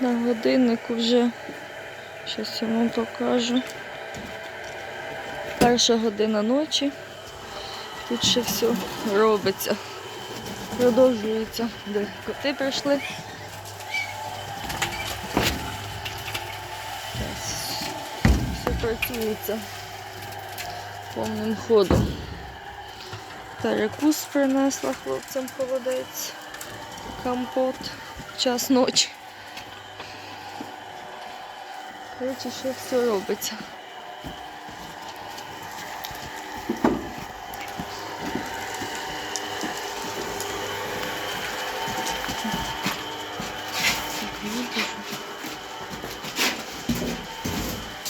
На годиннику вже. Щас я вам покажу. Перша година ночі. Тут ще все робиться. Продовжується. Де коти прийшли. Все працюється повним ходом. Перекус принесла хлопцям холодець. Компот. Час ночі. Коротше, ще все робиться.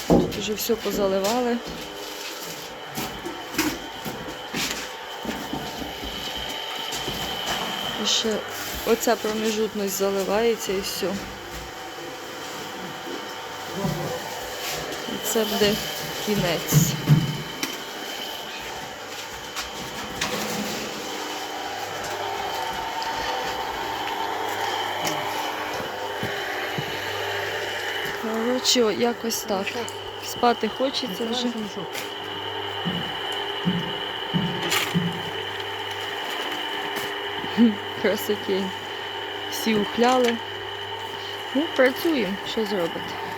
Тут вже все позаливали. І ще оця проміжутність заливається і все. Це буде кінець. Коротше, якось так. Спати хочеться вже. Красотень. Всі ухляли. Ну, працюємо, що зробити.